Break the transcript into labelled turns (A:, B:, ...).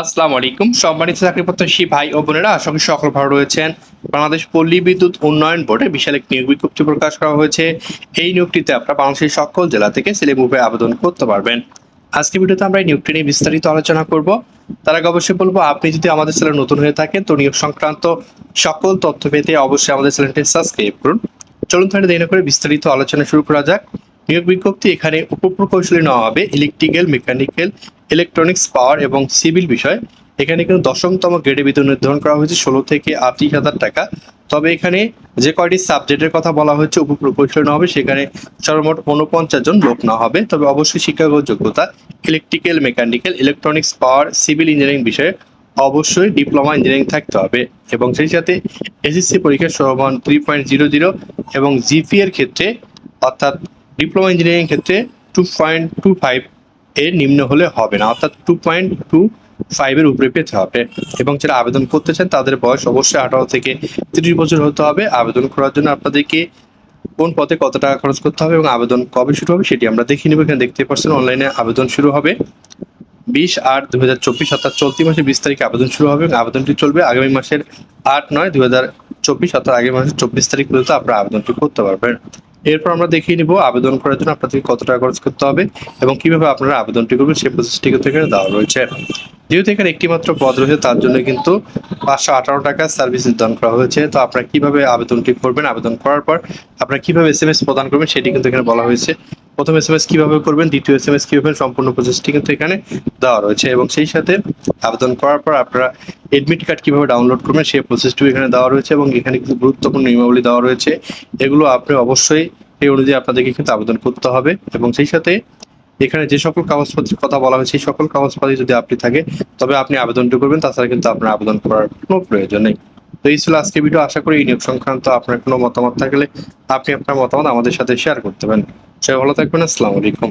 A: আসসালামু আলাইকুম সম্মানিত চাকরি প্রত্যাশী ভাই ও বোনেরা, আশা করি সকল ভালো রয়েছেন। বাংলাদেশ পল্লী বিদ্যুৎ উন্নয়ন বোর্ডে বিশাল এক নিয়োগ বিজ্ঞপ্তি প্রকাশ করা হয়েছে। এই নিয়োগটিতে আপনারা বাংলাদেশের সকল জেলা থেকে ছেলে মুভে আবেদন করতে পারবেন। আজকে ভিডিওতে আমরা এই নিয়োগটি নিয়ে বিস্তারিত আলোচনা করব। তার আগে অবশ্যই বলব, আপনি যদি আমাদের চ্যানেল নতুন হয়ে থাকেন, তো নিয়োগ সংক্রান্ত সকল তথ্য পেতে অবশ্যই আমাদের চ্যানেলটি সাবস্ক্রাইব করুন। চলুন তাহলে দেরি করে বিস্তারিত আলোচনা শুরু করা যাক। নিয়োগ বিজ্ঞপ্তি এখানে উপপ্রকৌশলী নেওয়া হবে, ইলেকট্রিক্যাল, মেকানিক্যাল ইলেকট্রনিক্স পাওয়ার এবং সিভিল বিষয়। এখানে কিন্তু দশমতম গ্রেডে বেতন নির্ধারণ করা হয়েছে, ষোলো থেকে আটত্রিশ হাজার টাকা। তবে এখানে যে কয়টি সাবজেক্টের কথা বলা হয়েছে উপপ্রকৌশলী নেওয়া হবে, সেখানে সর্বমোট উনপঞ্চাশ জন লোক না হবে। তবে অবশ্যই শিক্ষাগত যোগ্যতা electrical mechanical electronics power civil engineering বিষয়ে অবশ্যই ডিপ্লোমা ইঞ্জিনিয়ারিং থাকতে হবে। এবং সেই সাথে এসএসসি পরীক্ষার সমান থ্রি পয়েন্ট জিরো জিরো এবং জিপি এর ক্ষেত্রে, অর্থাৎ ডিপ্লোমা ইঞ্জিনিয়ারিং ক্ষেত্রে টু পয়েন্ট টু ফাইভ এর নিম্ন হলে হবে না। অর্থাৎ টু পয়েন্ট টু ফাইভের উপরে পেতে হবে। এবং যারা আবেদন করতে চান, তাদের বয়স অবশ্যই আঠারো থেকে তিরিশ বছর হতে হবে। আবেদন করার জন্য আপনাদেরকে কোন পথে কত টাকা খরচ করতে হবে এবং আবেদন কবে শুরু হবে সেটি আমরা দেখে নেব। এখানে দেখতে পাচ্ছেন অনলাইনে আবেদন শুরু হবে বিশ আট দু হাজার চব্বিশ, অর্থাৎ চলতি মাসে বিশ তারিখে আবেদন শুরু হবে এবং আবেদনটি চলবে আগামী মাসের আট নয় দু হাজার চব্বিশ, অর্থাৎ আগামী মাসের চব্বিশ তারিখ পর্যন্ত আপনারা আবেদনটি করতে পারবেন। এরপর আমরা দেখিয়ে নিব আবেদন করার জন্য আপনাদেরকে কত টাকা খরচ করতে হবে এবং কীভাবে আপনারা আবেদনটি করবেন সেই প্রসেসটি কিন্তু এখানে দেওয়া রয়েছে। যেহেতু এখানে একটি মাত্র পদ রয়েছে, তার জন্য কিন্তু পাঁচশো আঠারো টাকা সার্ভিস নির্ধারণ করা হয়েছে। তো আপনারা কীভাবে আবেদনটি করবেন, আবেদন করার পর আপনারা কীভাবে এস এম এস প্রদান করবেন সেটি কিন্তু এখানে বলা হয়েছে। প্রথম এস এম এস কীভাবে করবেন, দ্বিতীয় এস এম এস কীভাবে সম্পূর্ণ প্রসেসটি কিন্তু এখানে দেওয়া রয়েছে এবং সেই সাথে আবেদন করার পর আপনারা এডমিট কার্ড কীভাবে ডাউনলোড করবেন, সেই প্রসেসটিও এখানে দেওয়া রয়েছে এবং এখানে কিছু গুরুত্বপূর্ণ নিয়মাবলী দেওয়া রয়েছে। এগুলো আপনি অবশ্যই এই অনুযায়ী আপনাদেরকে কিন্তু আবেদন করতে হবে এবং সেই সাথে এখানে যে সকল কাগজপত্রের কথা বলা হয়েছে, সেই সকল কাগজপত্র যদি আপনি থাকে, তবে আপনি আবেদনটি করবেন, তাছাড়া কিন্তু আপনার আবেদন করার কোনো প্রয়োজন নেই। তো এই ছিল আজকে ভিডিও আশা করি এই নিয়োগ সংক্রান্ত আপনার কোনো মতামত থাকলে আপনি আপনার মতামত আমাদের সাথে শেয়ার করতে পারেন। সবাই ভালো থাকবেন। আসসালামু আলাইকুম।